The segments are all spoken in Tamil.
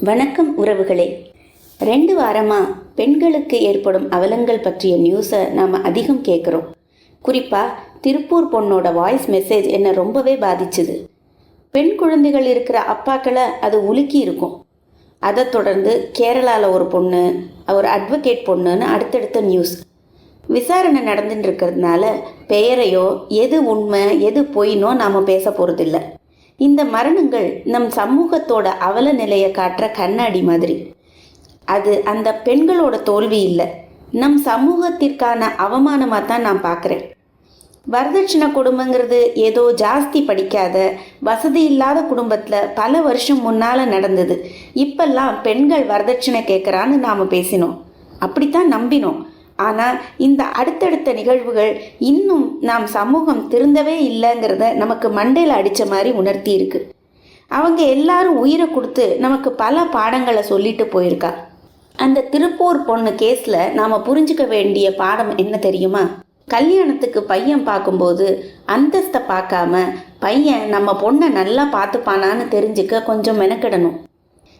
வணக்கம் உறவுகளே. ரெண்டு வாரமா பெண்களுக்கு ஏற்படும் அவலங்கள் பற்றிய நியூஸை நாம் அதிகம் கேட்குறோம் குறிப்பாக திருப்பூர் பொண்ணோட வாய்ஸ் மெசேஜ் என்னை ரொம்பவே பாதிச்சுது. பெண் குழந்தைகள் இருக்கிற அப்பாக்களை அது உலுக்கி இருக்கும். அதை தொடர்ந்து கேரளாவில் ஒரு பொண்ணு ஒரு அட்வொகேட் பொண்ணுன்னு அடுத்தடுத்த நியூஸ் விசாரணை நடந்துட்டு இருக்கிறதுனால பெயரையோ எது உண்மை எது பொய்னோ நாம் பேச போகிறதில்ல இந்த மரணங்கள் நம் சமூகத்தோட அவல நிலையை காட்டுற கண்ணாடி மாதிரி. அது அந்த பெண்களோட தோல்வி இல்லை. நம் சமூகத்திற்கான அவமானமாக தான் நான் பார்க்குறேன் வரதட்சணை குடும்பங்கிறது ஏதோ ஜாஸ்தி படிக்காத வசதி இல்லாத குடும்பத்தில் பல வருஷம் முன்னால் நடந்தது. இப்பெல்லாம் பெண்கள் வரதட்சணை கேட்குறான்னு நாம் பேசினோம். அப்படித்தான் நம்பினோம். ஆனால் இந்த அடுத்தடுத்த நிகழ்வுகள் இன்னும் நாம் சமூகம் திருந்தவே இல்லைங்கிறத நமக்கு மண்டையில் அடித்த மாதிரி உணர்த்தி இருக்கு. அவங்க எல்லாரும் உயிரை கொடுத்து நமக்கு பல பாடங்களை சொல்லிட்டு போயிருக்கா. அந்த திருப்பூர் பொண்ணு கேஸில் நாம் புரிஞ்சுக்க வேண்டிய பாடம் என்ன தெரியுமா? கல்யாணத்துக்கு பையன் பார்க்கும்போது அந்தஸ்தை பார்க்காம பையன் நம்ம பொண்ணை நல்லா பார்த்துப்பானான்னு தெரிஞ்சுக்க கொஞ்சம் மெனக்கிடணும்.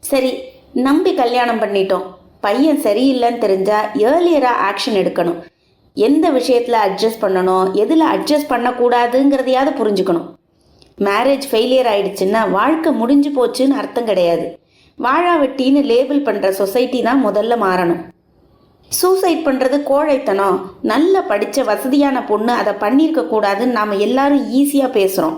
சரி நம்பி கல்யாணம் பண்ணிட்டோம். பையன் சரியில்லைன்னு தெரிஞ்சால் ஏர்லியராக ஆக்ஷன் எடுக்கணும். எந்த விஷயத்தில் அட்ஜஸ்ட் பண்ணணும் எதில் அட்ஜஸ்ட் பண்ணக்கூடாதுங்கிறதையாவது புரிஞ்சுக்கணும். மேரேஜ் ஃபெயிலியர் ஆயிடுச்சுன்னா வாழ்க்கை முடிஞ்சு போச்சுன்னு அர்த்தம் கிடையாது. வாழாவெட்டின்னு லேபிள் பண்ணுற சொசைட்டி தான் முதல்ல மாறணும். சூசைட் பண்ணுறது கோழைத்தனம். நல்ல படித்த வசதியான பொண்ணு அதை பண்ணியிருக்க கூடாதுன்னு நாம் எல்லாரும் ஈஸியாக பேசுகிறோம்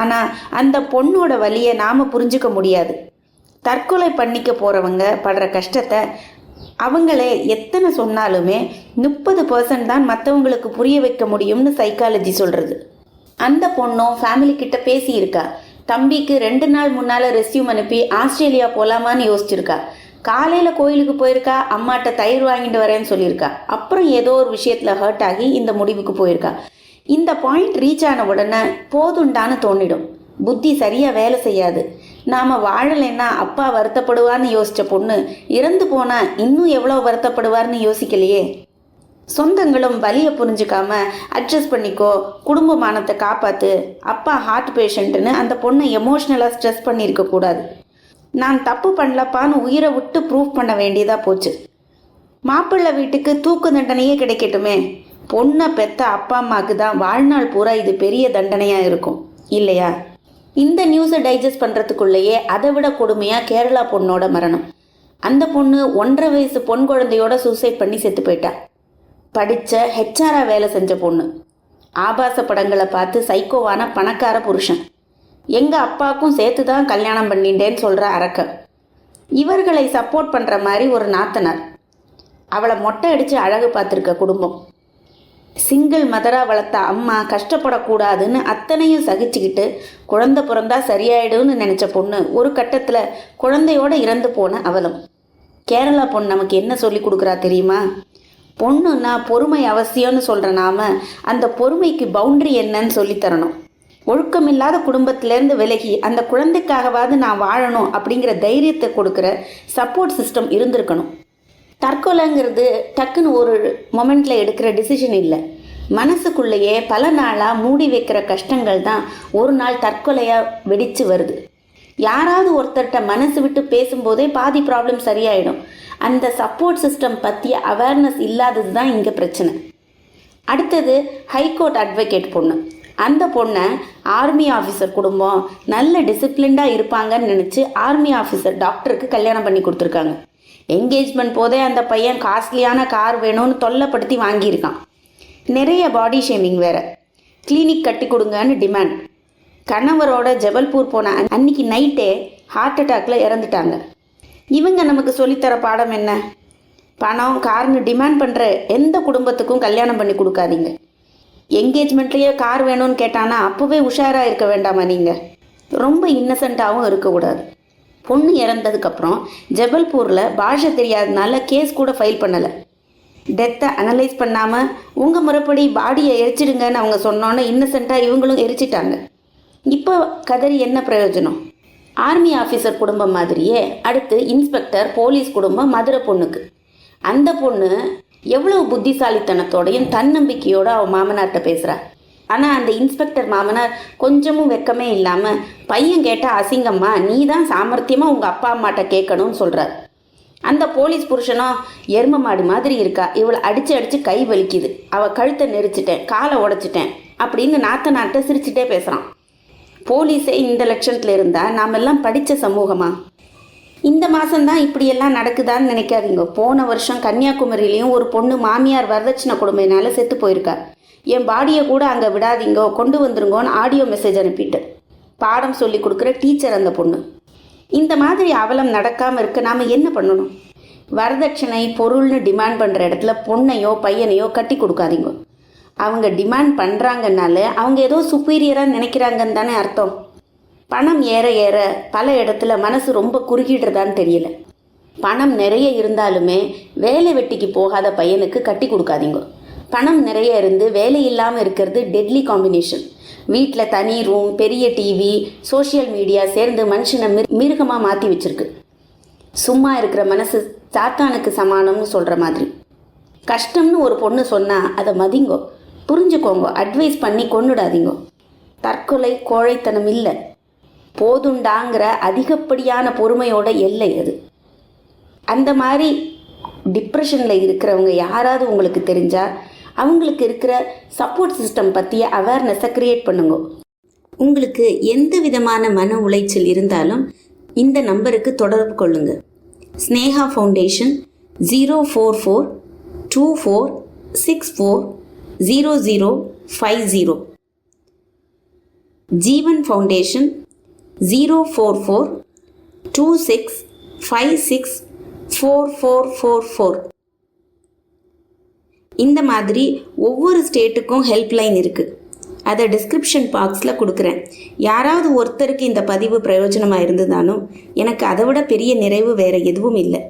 ஆனால் அந்த பொண்ணோட வழியை நாம் புரிஞ்சுக்க முடியாது. தற்கொலை பண்ணிக்க போகிறவங்க படுற கஷ்டத்தை அவங்களே எத்தனை சொன்னாலுமே முப்பது பர்சன்ட் தான் மற்றவங்களுக்கு புரிய வைக்க முடியும்னு சைக்காலஜி சொல்கிறது அந்த பொண்ணும் ஃபேமிலி கிட்ட பேசியிருக்கா. தம்பிக்கு ரெண்டு நாள் முன்னால் ரெஸ்யூம் அனுப்பி ஆஸ்திரேலியா போகலாமான்னு யோசிச்சிருக்கா. காலையில் கோயிலுக்கு போயிருக்கா அம்மாட்ட தயிர் வாங்கிட்டு வரேன்னு சொல்லியிருக்கா. அப்புறம் ஏதோ ஒரு விஷயத்தில் ஹர்ட் ஆகி இந்த முடிவுக்கு போயிருக்கா. இந்த பாயிண்ட் ரீச் ஆன உடனே போதுண்டான்னு தோணிடும். புத்தி சரியாக வேலை செய்யாது. நாம் வாழலைன்னா அப்பா வருத்தப்படுவார்னு யோசித்த பொண்ணு இறந்து போனா இன்னும் எவ்வளோ வருத்தப்படுவார்னு யோசிக்கலையே. சொந்தங்களும் வலியை புரிஞ்சுக்காம அட்ஜஸ்ட் பண்ணிக்கோ குடும்ப மானத்தை காப்பாத்து அப்பா ஹார்ட் பேஷண்ட்டுன்னு அந்த பொண்ணை எமோஷ்னலாக ஸ்ட்ரெஸ் பண்ணியிருக்க கூடாது. நான் தப்பு பண்ணலப்பான்னு உயிரை விட்டு ப்ரூவ் பண்ண வேண்டியதாக போச்சு. மாப்பிள்ளை வீட்டுக்கு தூக்கு தண்டனையே கிடைக்கட்டுமே. பொண்ணை பெத்த அப்பா அம்மாவுக்கு தான் வாழ்நாள் பூரா இது பெரிய தண்டனையாக இருக்கும். இல்லையா? இந்த நியூஸை டைஜஸ்ட் பண்ணுறதுக்குள்ளேயே அதை விட கொடுமையாக கேரளா பொண்ணோட மரணம். அந்த பொண்ணு ஒன்றரை வயசு பொன் குழந்தையோட சூசைட் பண்ணி செத்து போயிட்டா. படித்த ஹெச்ஆரா வேலை செஞ்ச பொண்ணு. ஆபாச படங்களை பார்த்து சைக்கோவான பணக்கார புருஷன். எங்கள் அப்பாவுக்கும் சேர்த்து தான் கல்யாணம் பண்ணிட்டேன்னு சொல்கிற அரக்க. இவர்களை சப்போர்ட் பண்ணுற மாதிரி ஒரு நாத்தனார். அவளை மொட்டை அடித்து அழகு பார்த்துருக்க குடும்பம். சிங்கிள் மதரா வளர்த்த அம்மா கஷ்டப்படக்கூடாதுன்னு அத்தனையும் சகிச்சுக்கிட்டு குழந்தை பிறந்தா சரியாயிடும்னு நினச்ச பொண்ணு ஒரு கட்டத்தில் குழந்தையோட இறந்து போன அவலம். கேரளா பொண்ணு நமக்கு என்ன சொல்லி கொடுக்குறா தெரியுமா? பொண்ணுன்னா பொறுமை அவசியம்னு சொல்கிற நாம அந்த பொறுமைக்கு பவுண்டரி என்னன்னு சொல்லித் தரணும். ஒழுக்கமில்லாத குடும்பத்திலேருந்து விலகி அந்த குழந்தைக்காகவாவது நான் வாழணும் அப்படிங்கிற தைரியத்தை கொடுக்குற சப்போர்ட் சிஸ்டம் இருந்திருக்கணும். தற்கொலைங்கிறது டக்குன்னு ஒரு மொமெண்ட்ல எடுக்கிற டிசிஷன் இல்லை. மனசுக்குள்ளேயே பல நாளாக மூடி வைக்கிற கஷ்டங்கள் தான் ஒரு நாள் தற்கொலையாக வெடிச்சு வருது. யாராவது ஒருத்தர்கிட்ட மனசு விட்டு பேசும்போதே பாதி ப்ராப்ளம் சரியாயிடும். அந்த சப்போர்ட் சிஸ்டம் பற்றிய அவேர்னஸ் இல்லாதது தான் இங்கே பிரச்சனை. அடுத்தது ஹைகோர்ட் அட்வொகேட் பொண்ணு. அந்த பொண்ணை ஆர்மி ஆஃபீஸர் குடும்பம் நல்ல டிசிப்ளின்டாக இருப்பாங்கன்னு நினச்சி ஆர்மி ஆஃபீஸர் டாக்டருக்கு கல்யாணம் பண்ணி கொடுத்துருக்காங்க. என்கேஜ்மெண்ட் போதே அந்த பையன் காஸ்ட்லியான கார் வேணும்னு தொல்லைப்படுத்தி வாங்கியிருக்கான். நிறைய பாடி ஷேமிங் வேற. கிளினிக் கட்டி கொடுங்கன்னு டிமாண்ட் கணவரோட ஜபல்பூர் போன அன்னைக்கு நைட்டே ஹார்ட் அட்டாக்ல இறந்துட்டாங்க. இவங்க நமக்கு சொல்லித்தர பாடம் என்ன? பணம் கார்னு டிமாண்ட் பண்ணுற எந்த குடும்பத்துக்கும் கல்யாணம் பண்ணி கொடுக்காதீங்க. என்கேஜ்மெண்ட்லேயே கார் வேணும்னு கேட்டானா அப்போவே உஷாராக இருக்க வேண்டாமா நீங்கள் ரொம்ப இன்னசென்ட்டாகவும் இருக்கக்கூடாது பொண்ணு இறந்ததுக்கப்புறம் ஜபல்பூரில் பாஷை தெரியாதனால கேஸ் கூட ஃபைல் பண்ணலை. டெத்தை அனலைஸ் பண்ணாமல் உங்கள் முறைப்படி பாடியை எரிச்சிடுங்கன்னு அவங்க சொன்னோன்னே இன்னசென்ட்டாக இவங்களும் எரிச்சிட்டாங்க. இப்போ கதறி என்ன பிரயோஜனம்? ஆர்மி ஆஃபீஸர் குடும்பம் மாதிரியே அடுத்து இன்ஸ்பெக்டர் போலீஸ் குடும்பம் மதுரை பொண்ணுக்கு. அந்த பொண்ணு எவ்வளவு புத்திசாலித்தனத்தோடையும் தன்னம்பிக்கையோடு அவன் மாமனார்கிட்ட பேசுகிறா ஆனால் அந்த இன்ஸ்பெக்டர் மாமனார் கொஞ்சமும் வெக்கமே இல்லாமல் பையன் கேட்டால் அசிங்கம்மா நீ தான் சாமர்த்தியமாக உங்கள் அப்பா அம்மாட்ட கேட்கணும்னு சொல்கிறார் அந்த போலீஸ் புருஷனும் எரும மாடு மாதிரி இருக்கா இவளை அடித்து அடித்து கை வலிக்குது அவள் கழுத்தை நெரிச்சிட்டேன் காலை உடைச்சிட்டேன் அப்படின்னு நாத்த நாட்டை சிரிச்சிட்டே பேசுகிறான் போலீஸே இந்த லட்சணத்தில் இருந்தால் நாமெல்லாம் படித்த சமூகமா? இந்த மாதம்தான் இப்படியெல்லாம் நடக்குதான்னு நினைக்காதீங்க. போன வருஷம் கன்னியாகுமரியிலையும் ஒரு பொண்ணு மாமியார் வரதட்சணை கொடுமையினால செத்து போயிருக்கார் என் பாடியை கூட அங்கே விடாதீங்கோ கொண்டு வந்துருங்கோன்னு ஆடியோ மெசேஜ் அனுப்பிட்டு பாடம் சொல்லி கொடுக்குற டீச்சர் அந்த பொண்ணு. இந்த மாதிரி அவலம் நடக்காமல் இருக்க நாம் என்ன பண்ணணும்? வரதட்சணை பொருள்னு டிமாண்ட் பண்ணுற இடத்துல பொண்ணையோ பையனையோ கட்டி கொடுக்காதீங்க. அவங்க டிமாண்ட் பண்ணுறாங்கனால அவங்க ஏதோ சுப்பீரியராக நினைக்கிறாங்கன்னு தானே அர்த்தம். பணம் ஏற ஏற பல இடத்துல மனசு ரொம்ப குறுகிடுறதான்னு தெரியல. பணம் நிறைய இருந்தாலுமே வேலை வெட்டிக்கு போகாத பையனுக்கு கட்டி கொடுக்காதீங்க. பணம் நிறைய இருந்து வேலை இல்லாமல் இருக்கிறது டெட்லி காம்பினேஷன் வீட்டில் தனி ரூம் பெரிய டிவி சோஷியல் மீடியா சேர்ந்து மனுஷனை மிரு மிருகமாக மாற்றி வச்சிருக்கு. சும்மா இருக்கிற மனசு சாத்தானுக்கு சமானம்னு சொல்கிற மாதிரி. கஷ்டம்னு ஒரு பொண்ணு சொன்னால் அதை மதிங்கோ. புரிஞ்சுக்கோங்க. அட்வைஸ் பண்ணி கொண்டுடாதீங்க தற்கொலை கோழைத்தனம் இல்லை. போதுண்டாங்கிற அதிகப்படியான பொறுமையோட எல்லை அது. அந்த மாதிரி டிப்ரெஷனில் இருக்கிறவங்க யாராவது உங்களுக்கு தெரிஞ்சால் அவங்களுக்கு இருக்கிற சப்போர்ட் சிஸ்டம் பற்றிய அவேர்னஸை க்ரியேட் பண்ணுங்க. உங்களுக்கு எந்த விதமான மன உளைச்சல் இருந்தாலும் இந்த நம்பருக்கு தொடர்பு கொள்ளுங்க. Sneha foundation zero four four two four six four zero zero five zero Jeevan foundation zero four four two six five six four four four four இந்த மாதிரி ஒவ்வொரு ஸ்டேட்டுக்கும் ஹெல்ப்லைன் இருக்குது அதை டிஸ்கிரிப்ஷன் பாக்ஸில் கொடுக்குறேன். யாராவது ஒருத்தருக்கு இந்த பதிவு பிரயோஜனமாக இருந்ததாலும் எனக்கு அதை விட பெரிய நிறைவு வேறு எதுவும் இல்லை.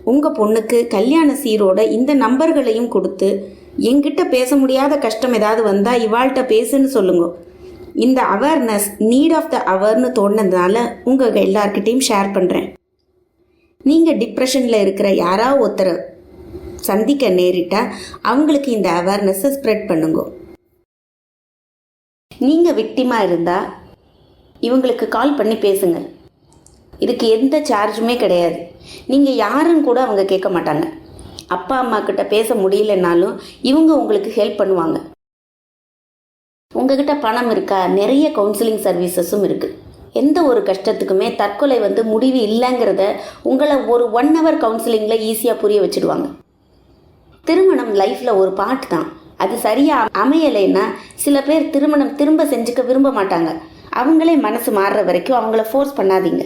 உங்கள் பொண்ணுக்கு கல்யாண சீரோட இந்த நம்பர்களையும் கொடுத்து எங்கிட்ட பேச முடியாத கஷ்டம் ஏதாவது வந்தால் இவாள்கிட்ட பேசுன்னு சொல்லுங்க. இந்த அவேர்னஸ் நீட் ஆஃப் த அவர்னு தோணுனதுனால உங்கள் எல்லார்கிட்டையும் ஷேர் பண்ணுறேன் நீங்கள் டிப்ரெஷனில் இருக்கிற யாராவது ஒருத்தரை சந்திக்க நேரிட்டா அவங்களுக்கு இந்த அவேர்னஸை ஸ்ப்ரெட் பண்ணுங்க. நீங்கள் விக்டிமாக இருந்தால் இவங்களுக்கு கால் பண்ணி பேசுங்க. இதுக்கு எந்த சார்ஜுமே கிடையாது. நீங்கள் யாருன்னு கூட அவங்க கேட்க மாட்டாங்க. அப்பா அம்மா கிட்ட பேச முடியலனாலும் இவங்க உங்களுக்கு ஹெல்ப் பண்ணுவாங்க. உங்ககிட்ட பணம் இருக்கா? நிறைய கவுன்சிலிங் சர்வீசஸும் இருக்குது எந்த ஒரு கஷ்டத்துக்குமே தற்கொலை வந்து முடிவு இல்லைங்கிறத உங்களை ஒரு ஒன் ஹவர் கவுன்சிலிங்கில் ஈஸியாக புரிய வச்சுடுவாங்க. திருமணம் லைஃப்பில் ஒரு பாட்டு தான். அது சரியாக அமையலைன்னா சில பேர் திருமணம் திரும்ப செஞ்சுக்க விரும்ப மாட்டாங்க. அவங்களே மனசு மாறுற வரைக்கும் அவங்கள ஃபோர்ஸ் பண்ணாதீங்க.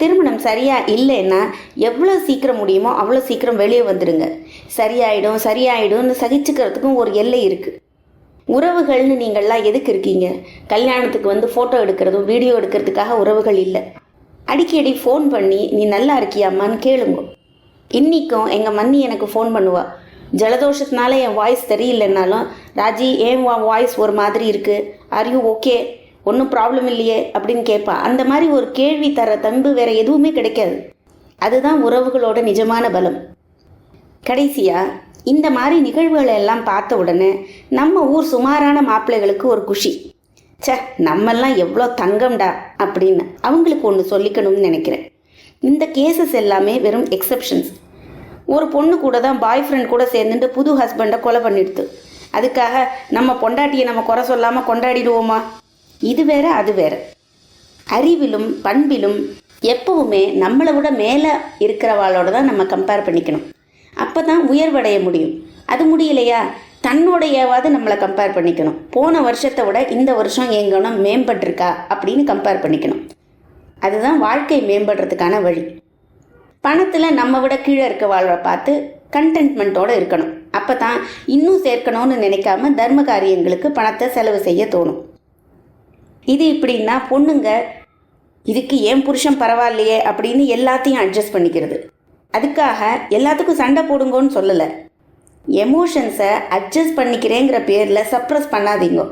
திருமணம் சரியா இல்லைன்னா எவ்வளோ சீக்கிரம் முடியுமோ அவ்வளோ சீக்கிரம் வெளியே வந்துடுங்க சரியாயிடும் சரியாயிடும்னு சகிச்சுக்கிறதுக்கும் ஒரு எல்லை இருக்குது உறவுகள்னு நீங்கள்லாம் எதுக்கு இருக்கீங்க? கல்யாணத்துக்கு வந்து ஃபோட்டோ எடுக்கிறதும் வீடியோ எடுக்கிறதுக்காக உறவுகள் இல்லை. அடிக்கடி ஃபோன் பண்ணி நீ நல்லா இருக்கியாம்மான்னு கேளுங்க. இன்றைக்கும் எங்கள் மன்னி எனக்கு ஃபோன் பண்ணுவா. ஜலதோஷத்தினால என் வாய்ஸ் தெரியலன்னாலும் ராஜி ஏன் வா வாய்ஸ் ஒரு மாதிரி இருக்குது ஆர் யூ ஓகே ஒன்றும் ப்ராப்ளம் இல்லையே? அப்படின்னு கேட்பா. அந்த மாதிரி ஒரு கேள்வி தர தம்பு வேற எதுவுமே கிடைக்காது. அதுதான் உறவுகளோட நிஜமான பலம். கடைசியா இந்த மாதிரி நிகழ்வுகளை எல்லாம் பார்த்த உடனே நம்ம ஊர் சுமாரான மாப்பிள்ளைகளுக்கு ஒரு குஷி. ச்சே நம்மெல்லாம் எவ்வளோ தங்கம்டா அப்படின்னு அவங்களுக்கு ஒன்று சொல்லிக்கணும்னு நினைக்கிறேன். இந்த கேசஸ் எல்லாமே வெறும் எக்ஸப்ஷன்ஸ் ஒரு பொண்ணு கூட தான் பாய் ஃப்ரெண்ட் கூட சேர்ந்துட்டு புது ஹஸ்பண்டை கொலை பண்ணிடுது அதுக்காக நம்ம பொண்டாட்டியை நம்ம குறை சொல்லாமல் கொண்டாடிடுவோமா? இது வேற அது வேற. அறிவிலும் பண்பிலும் எப்பவுமே நம்மளை விட மேலே இருக்கிறவாளோட தான் நம்ம கம்பேர் பண்ணிக்கணும். அப்போ தான் உயர்வடைய முடியும். அது முடியலையா? தன்னுடையவாது நம்மளை கம்பேர் பண்ணிக்கணும். போன வருஷத்தை விட இந்த வருஷம் என் மேம்பட்டிருக்கா அப்படின்னு கம்பேர் பண்ணிக்கணும். அதுதான் வாழ்க்கை மேம்படுறதுக்கான வழி. பணத்தில் நம்ம விட கீழே இருக்க வாழ்வை பார்த்து கண்டென்ட்மெண்ட்டோடு இருக்கணும். அப்போ தான் இன்னும் சேர்க்கணும்னு நினைக்காம தர்ம காரியங்களுக்கு பணத்தை செலவு செய்ய தோணும். இது இப்படின்னா பொண்ணுங்க இதுக்கு ஏன் புருஷன் பரவாயில்லையே அப்படின்னு எல்லாத்தையும் அட்ஜஸ்ட் பண்ணிக்கிறது. அதுக்காக எல்லாத்துக்கும் சண்டை போடுங்கன்னு சொல்லலை. எமோஷன்ஸை அட்ஜஸ்ட் பண்ணிக்கிறேங்கிற பேரில் சப்ரஸ் பண்ணாதீங்க.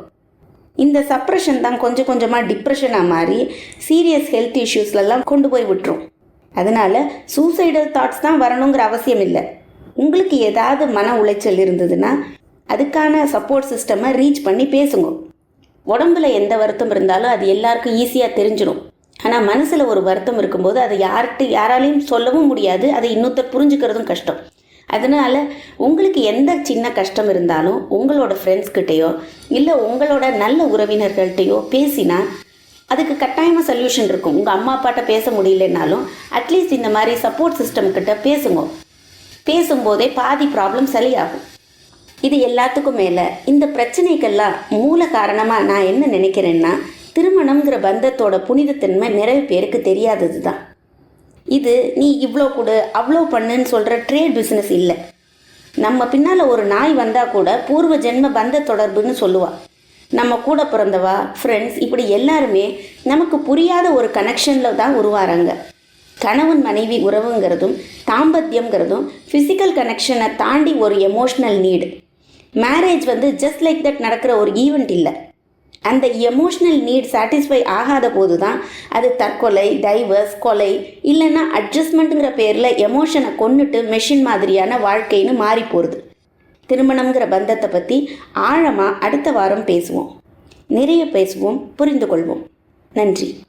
இந்த சப்ரஷன் தான் கொஞ்சம் கொஞ்சமாக டிப்ரெஷனாக மாறி சீரியஸ் ஹெல்த் இஷ்யூஸ்லலாம் கொண்டு போய் விட்டுரும். அதனால சூசைடல் தாட்ஸ் தான் வரணுங்கிற அவசியம் இல்லை. உங்களுக்கு ஏதாவது மன உளைச்சல் இருந்ததுன்னா அதுக்கான சப்போர்ட் சிஸ்டமை ரீச் பண்ணி பேசுங்க. உடம்புல எந்த வருத்தம் இருந்தாலும் அது எல்லாருக்கும் ஈஸியாக தெரிஞ்சிடும். ஆனால் மனசில் ஒரு வருத்தம் இருக்கும்போது அதை யார்கிட்ட யாராலையும் சொல்லவும் முடியாது. அதை இன்னொருத்தர் புரிஞ்சுக்கிறதும் கஷ்டம். அதனால உங்களுக்கு எந்த சின்ன கஷ்டம் இருந்தாலும் உங்களோட ஃப்ரெண்ட்ஸ்கிட்டயோ இல்லை உங்களோட நல்ல உறவினர்கள்ட்டையோ பேசினா அதுக்கு கட்டாயமாக சொல்யூஷன் இருக்கும். உங்கள் அம்மா அப்பாட்ட பேச முடியலனாலும் அட்லீஸ்ட் இந்த மாதிரி சப்போர்ட் சிஸ்டம் கிட்ட பேசுங்க. பேசும்போதே பாதி ப்ராப்ளம் சரியாகும். இது எல்லாத்துக்கும் மேலே இந்த பிரச்சனைக்கெல்லாம் மூல காரணமாக நான் என்ன நினைக்கிறேன்னா திருமணம்ங்கிற பந்தத்தோட புனிதத்தன்மை நிறைய பேருக்கு தெரியாதது தான் இது நீ இவ்வளோ கொடு அவ்வளோ பண்ணுன்னு சொல்கிற ட்ரேட் பிஸ்னஸ் இல்லை. நம்ம பின்னால் ஒரு நாய் வந்தால் கூட பூர்வ ஜென்ம பந்த தொடர்புன்னு சொல்லுவாள் நம்ம கூட பிறந்தவா ஃப்ரெண்ட்ஸ் இப்படி எல்லாருமே நமக்கு புரியாத ஒரு கனெக்ஷனில் தான் உருவாகிறாங்க கணவன் மனைவி உறவுங்கிறதும் தாம்பத்தியம்ங்கிறதும் ஃபிசிக்கல் கனெக்ஷனை தாண்டி ஒரு எமோஷ்னல் நீடு மேரேஜ் வந்து ஜஸ்ட் லைக் தட் நடக்கிற ஒரு ஈவெண்ட் இல்லை. அந்த எமோஷ்னல் நீட் சாட்டிஸ்ஃபை ஆகாத போது தான் அது தற்கொலை டைவர்ஸ் கொலை இல்லைன்னா அட்ஜஸ்ட்மெண்ட்டுங்கிற பேரில் எமோஷனை கொண்டுட்டு மெஷின் மாதிரியான வாழ்க்கைன்னு மாறி போகிறது திருமணம்ங்கிற பந்தத்தை பற்றி ஆழமாக அடுத்த வாரம் பேசுவோம். நிறைய பேசுவோம் புரிந்து கொள்வோம். நன்றி.